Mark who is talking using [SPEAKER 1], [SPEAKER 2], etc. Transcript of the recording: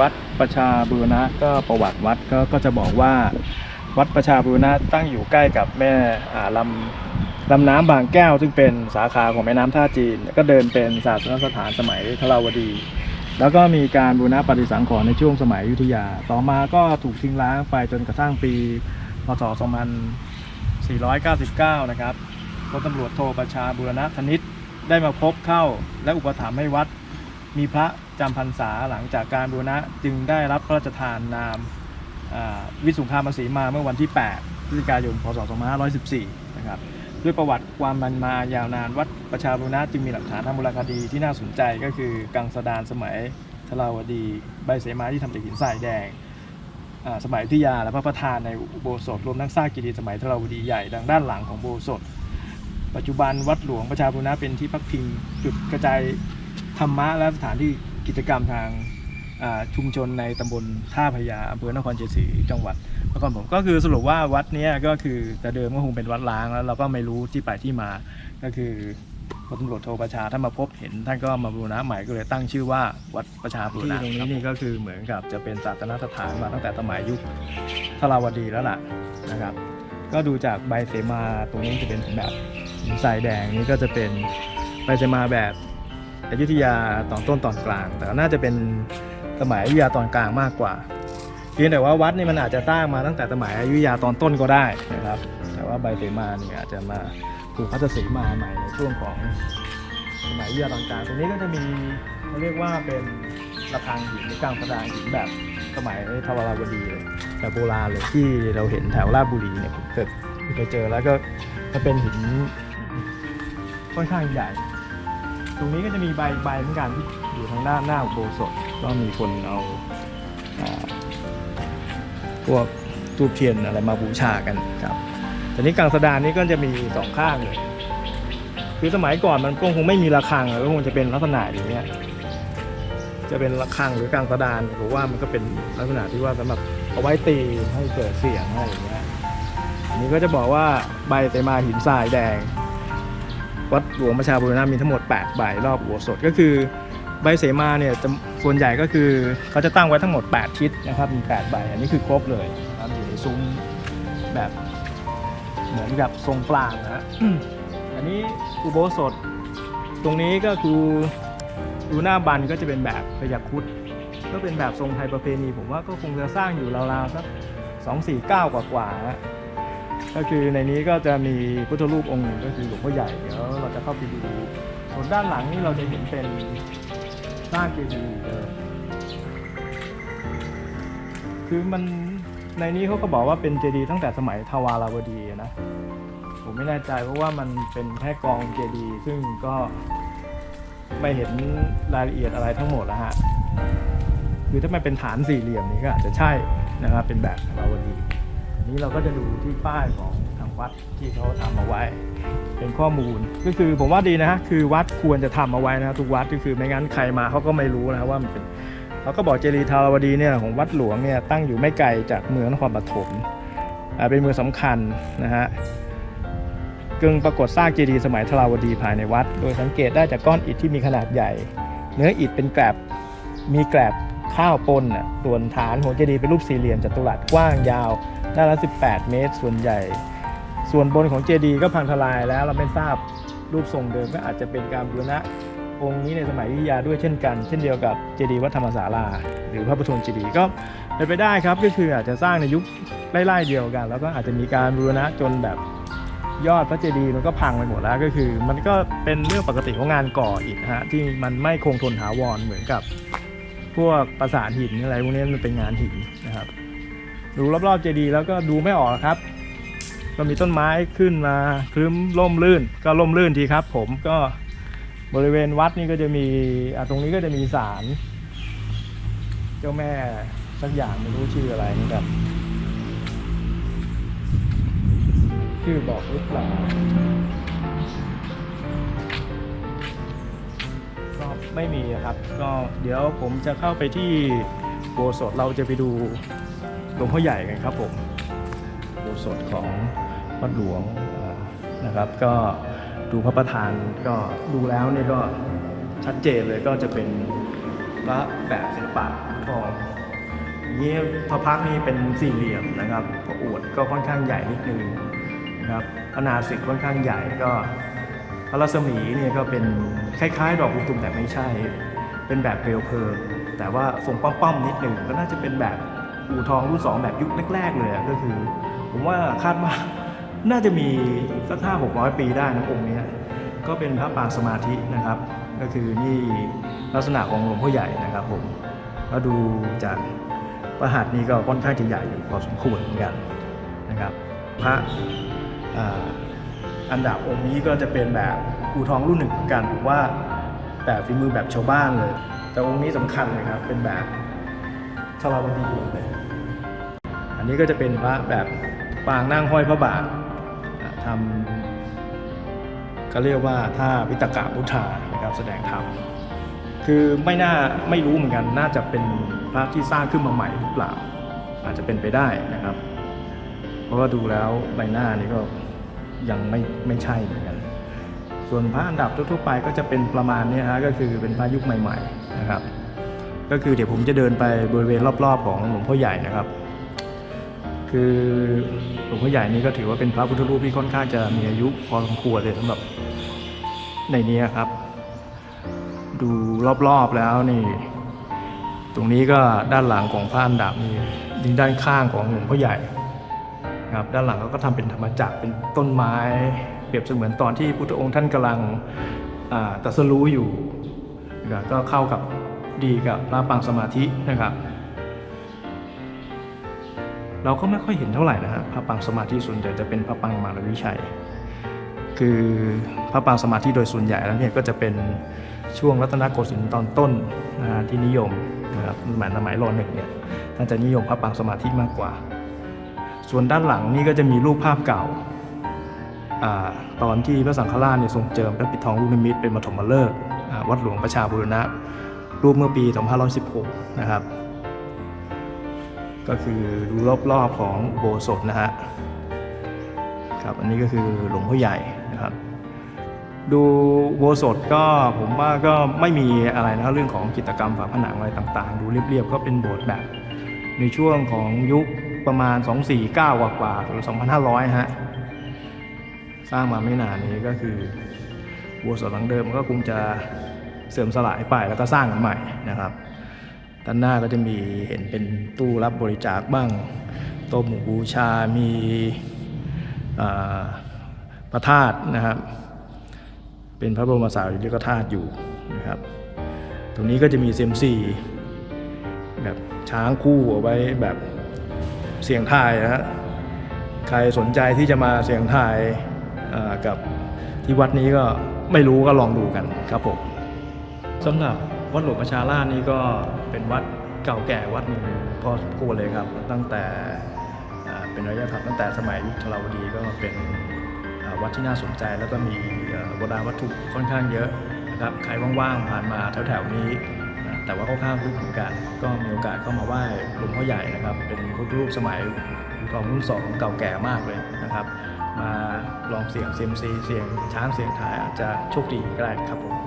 [SPEAKER 1] วัดประชาบูรณะก็ประวัติวัดก็ก็จะบอกว่า วัดประชาบูรณะตั้งอยู่ใกล้กับแม่อ่าลำลำน้ำบางแก้ว ซึ่งเป็นสาขาของแม่น้ำท่าจีน ก็เดินเป็นศาสนสถานสมัยทราวดี แล้วก็มีการบูรณะปฏิสังขรณ์ในช่วงสมัยอยุธยา ต่อมาก็ถูกทิ้งร้างไปจนกระทั่งปีพศ 2499 นะครับพลตำรวจโทประชาบูรณะธนิตได้มาพบเข้าและอุปถัมภ์ให้วัด มีพระจำพรรษาหลังจากการบูรณะจึงได้รับพระราชทานนามวิสุงคามสีมาเมื่อวันที่8พฤศจิกายนพศ2514นะครับด้วยประวัติความมันมายาวนานวัดประชาบูรณะจึงมีหลักฐานทางโบราณคดีที่น่าสนใจก็คือกังสดานสมัยทราวดี ใบเสมาที่ทำจากหินทรายแดงสมัยอยุธยาและพระประธานในอุโบสถรวมทั้งซากเจดีย์สมัยทราวดีใหญ่ดังด้านหลังของโบสถปัจจุบันวัดหลวงประชาบูรณะเป็นที่พักพิงจุดกระจาย ธรรมะและสถานที่กิจกรรมทางชุมชนในตำบลท่าพระยาอำเภอนครเชัยงศรีจังหวัดนครปฐมก็คือสรุปว่าวัดนี้ก็คือแต่เดิมก็คงเป็นวัดล้างแล้วเราก็ไม่รู้ที่ไปที่มา ก็คือพลตำรวจโทประชาท่านมาพบเห็นท่านก็มาบูรณะใหม่ก็เลยตั้งชื่อว่าวัดประชาบูรณะที่ตรงนี้นี่ก็คือเหมือนกับจะเป็นศาสนสถานมาตั้งแต่สมัยยุคทราวดีแล้วล่ะนะครับ ก็ดูจากใบเสมาตรงนี้จะเป็นแบบหินทรายแดงนี่ก็จะเป็นใบเสมาแบบ อยุธยาตอนต้นตอนกลาง แต่น่าจะเป็นสมัยอยุธยาตอนกลางมากกว่าเพียงแต่ว่าวัดนี่มันอาจจะสร้างมาตั้งแต่สมัยอยุธยาตอนต้นก็ได้นะครับ แต่ว่าใบเสมาเนี่ยอาจจะมาถูกพัฒสีมาใหม่ในช่วงของสมัยอยุธยาตอนกลางตรงนี้ก็จะมีเขาเรียกว่าเป็นระฆังหินหรือกลางกระดานหินแบบสมัยทวารวดีเลยแบบโบราณเลยที่เราเห็นแถวราชบุรีเนี่ยผมเคยเคยเจอแล้วก็มันเป็นหินค่อนข้างใหญ่ ตรงนี้ก็จะมีใบใบเหมือนกันที่อยู่ทางด้านหน้าอุโบสถก็มีคนเอาพวกทูบเทียนอะไรมาบูชากันครับแต่นี้กลางสะดานนี้ก็จะมีสองข้างเลยคือสมัยก่อนมันก็คงไม่มีระฆังแล้วก็คงจะเป็นลักษณะอย่างเงี้ยจะเป็นระฆังหรือกลางสะดานหรือว่ามันก็เป็นลักษณะที่ว่าสำหรับเอาไว้ตีให้เกิดเสียงอะไรอย่างเงี้ยอันนี้ก็จะบอกว่าใบเตมาหินทรายแดง วัดหลวงประชาบุรณะมีทั้งหมด 8 ใบรอบอุโบสถก็คือใบเสมาเนี่ยจะส่วนใหญ่ก็คือเขาจะตั้งไว้ทั้งหมด 8 ทิศนะครับมี 8 ใบ อันนี้คือครบเลยนะครับอยู่ในซุ้มแบบเหมือนกับทรงกลางนะฮะอันนี้อุโบสถ ตรงนี้ก็คือดูหน้าบันก็จะเป็นแบบพยัคฆ์คุดก็เป็นแบบทรงไทยประเพณี ผมว่าก็คงจะสร้างอยู่ราวๆสักสองสี่เก้ากว่าๆฮะ ก็คือในนี้ก็จะมีพุทธรูปองค์หนึ่งก็คือหลวงพ่อใหญ่เดี๋ยวเราจะเข้าไปดูส่วนด้านหลังนี่เราจะเห็นเป็นสร้างเจดีย์เดิมคือมันในนี้เขาก็บอกว่าเป็นเจดีย์ตั้งแต่สมัยทวาราวดีนะผมไม่แน่ใจเพราะว่ามันเป็นแค่กองเจดีย์ซึ่งก็ไม่เห็นรายละเอียดอะไรทั้งหมดแล้วฮะคือถ้ามันเป็นฐานสี่เหลี่ยมนี้ก็อาจจะใช่นะครับเป็นแบบเราวดี นี้เราก็จะดูที่ป้ายของทางวัดที่เขาทำเอาไว้ เป็นข้อมูลก็คือผมว่าดีนะฮะคือวัดควรจะทำเอาไว้นะทุกวัดก็คือไม่งั้นใครมาเขาก็ไม่รู้นะว่ามันเป็นเขาก็บอกเจดีย์ทาราวดีเนี่ยของวัดหลวงเนี่ยตั้งอยู่ไม่ไกลจากเมืองนครปฐมเป็นเมืองสำคัญนะฮะกึ่งปรากฏซากเจดีย์สมัยทราวดีภายในวัด โดยสังเกตได้จากก้อนอิฐที่มีขนาดใหญ่ เนื้ออิฐเป็นแกลบมีแกลบข้าวปนน่ะส่วนฐานของเจดีย์เป็นรูปสี่เหลี่ยมจัตุรัสกว้างยาว ด้านละ 18 เมตร ส่วนใหญ่ ส่วนบนของเจดีย์ก็พังทลายแล้วเราไม่ทราบรูปทรงเดิมก็อาจจะเป็นการบูรณะองค์นี้ในสมัยอยุธยาด้วยเช่นกัน เช่นเดียวกับเจดีย์วัดธรรมศาลา หรือพระพุทธเจดีย์ก็เป็นไปได้ครับ ก็คืออาจจะสร้างในยุคไล่ๆเดียวกัน แล้วก็อาจจะมีการบูรณะจนแบบยอดพระเจดีย์มันก็พังไปหมดแล้วก็คือ มันก็เป็นเรื่องปกติของงานก่ออิฐฮะที่มันไม่คงทนถาวรเหมือนกับ พวกประสานหินอะไรพวกนี้มันเป็นงานหินนะครับ ดูรอบๆเจดีย์แล้วก็ดูไม่ออกครับ ก็มีต้นไม้ขึ้นมาคลึ้มร่มรื่น ก็ร่มรื่นทีครับ ผมก็บริเวณวัดนี่ก็จะมีอะตรงนี้ก็จะมีศาลเจ้าแม่สักอย่างไม่รู้ชื่ออะไรนะครับชื่อบอกหรือเปล่าก็ไม่มีครับ ก็เดี๋ยวผมจะเข้าไปที่โบสถ์เราจะไปดู ลวงพ่อใหญ่กันครับผมโบสถของวัดหลวงนะครับ ก็ดูพระประธานก็ดูแล้วเนี่ยก็ชัดเจนเลยก็จะเป็นพระแบบศิลปะทองนี่พระพักนี่เป็นสี่เหลี่ยมนะครับพระอวดก็ค่อนข้างใหญ่นิดนึงนะครับพระนาสิกค่อนข้างใหญ่ก็พระรัศมีเนี่ยก็เป็นคล้ายๆ ดอกบุตุมแต่ไม่ใช่ เป็นแบบเปลวเพลิงแต่ว่าทรงป้อมๆนิดหนึ่งก็น่าจะเป็นแบบ อู่ทองรุ่นสองแบบยุคแรก ๆ เลยก็คือ ผมว่าคาดว่าน่าจะมีสักห้าหกร้อยปีได้นะองค์นี้ก็เป็นพระปางสมาธินะครับ ก็คือนี่ลักษณะของหลวงพ่อใหญ่นะครับผมก็ดูจากประหัตนี่ก็ค่อนข้างจะใหญ่อยู่พอสมควรเหมือนกันนะครับพระอ,อันดับองค์นี้ก็จะเป็นแบบอู่ทองรุ่นหนึ่งกันผมว่าแบบฝีมือแบบชาวบ้านเลย แต่องค์นี้สำคัญเลยครับเป็นแบบชลาวดีเลย นี้ก็จะเป็นพระแบบปางนั่งห้อยพระบาททำก็เรียกว่าท่าวิตกะพุทธานะครับแสดงธรรมคือไม่น่าไม่รู้เหมือนกันน่าจะเป็นพระที่สร้างขึ้นมาใหม่หรือเปล่า อาจจะเป็นไปได้นะครับ เพราะว่าดูแล้วใบหน้านี่ก็ยังไม่ไม่ใช่เหมือนกัน ส่วนพระอันดับทั่วๆไปก็จะเป็นประมาณนี้ฮะก็คือเป็นพระยุคใหม่ ๆนะครับ ก็คือเดี๋ยวผมจะเดินไปบริเวณรอบๆ ของหลวงพ่อใหญ่นะครับ คือหลวงพ่อใหญ่นี่ก็ถือว่าเป็นพระพุทธรูปที่ค่อนข้างจะมีอายุพอสมควรเลยสำหรับในนี้ครับ ดูรอบๆแล้วนี่ ตรงนี้ก็ด้านหลังของพระอันดับนี่ยิงด้านข้างของหลวงพ่อใหญ่ครับด้านหลังเขาก็ทำเป็นธรรมจักรเป็นต้นไม้ เปรียบเสมือนตอนที่พุทธองค์ท่านกำลังอ่าตรัสรู้อยู่ก็เข้ากับดีกับพระปางสมาธินะครับ เราก็ไม่ค่อยเห็นเท่าไหร่นะฮะพระปางสมาธิส่วนใหญ่จะเป็นพระปางมารวิชัย คือพระปางสมาธิโดยส่วนใหญ่แล้วเนี่ยก็จะเป็นช่วงรัตนโกสินทร์ตอนต้นนะฮะที่นิยมนะครับสมัยสมัยรอหนึ่งเนี่ยท่านจะนิยมพระปางสมาธิมากกว่า ส่วนด้านหลังนี่ก็จะมีรูปภาพเก่าอตอนที่พระสังฆราชเนี่ยทรงเจิมพระปิดทองลูกนิมิตเป็นปฐมฤกษ์วัดหลวงประชาบูรณะ รูปเมื่อปี 2516 นะครับ ก็คือดูรอบๆของโบสถนะฮะครับอันนี้ก็คือหลวงพ่อใหญ่นะครับ ดูโบสถก็ผมว่าก็ไม่มีอะไรนะเรื่องของกิจกรรมฝาผนังอะไรต่างๆ ดูเรียบๆก็เป็นโบสถ์แบบ ในช่วงของยุคประมาณ 249 กว่าๆหรือ 2,500 ฮะ สร้างมาไม่นานนี้ก็คือโบสถ์หลังเดิมก็คงจะเสื่อมสลายไปแล้วก็สร้างกันใหม่นะครับ ด้านหน้าก็จะมีเห็นเป็นตู้รับบริจาคบ้างโต๊ะหมู่บูชา มีพระธาตุนะครับ เป็นพระบรมสารีริกธาตุอยู่นะครับ ตรงนี้ก็จะมีเซมซีแบบช้างคู่เอาไว้แบบเสียงทายนะฮะ ใครสนใจที่จะมาเสียงทายกับที่วัดนี้ก็ไม่รู้ก็ลองดูกันครับผมสำหรับวัดหลวงประชาราชนี่ก็ เป็นวัดเก่าแก่วัดหนึ่งพอสมควรเลยครับ ตั้งแต่เป็นระยะทางตั้งแต่สมัยยุคธราวดีก็เป็นวัดที่น่าสนใจ แล้วก็มีโบราณวัตถุค่อนข้างเยอะนะครับใครว่างๆผ่านมาแถวๆนี้ แต่ว่าค่อนข้างลึกเหมือนกันก็มีโอกาสเข้ามาไหว้หลวงพ่อใหญ่นะครับ เป็นพุทธรูปสมัยทองรุ่นสองเก่าแก่มากเลยนะครับ มาลองเสียงเซียมซีเสียงช้างเสียงทายอาจจะโชคดีก็ได้ครับผม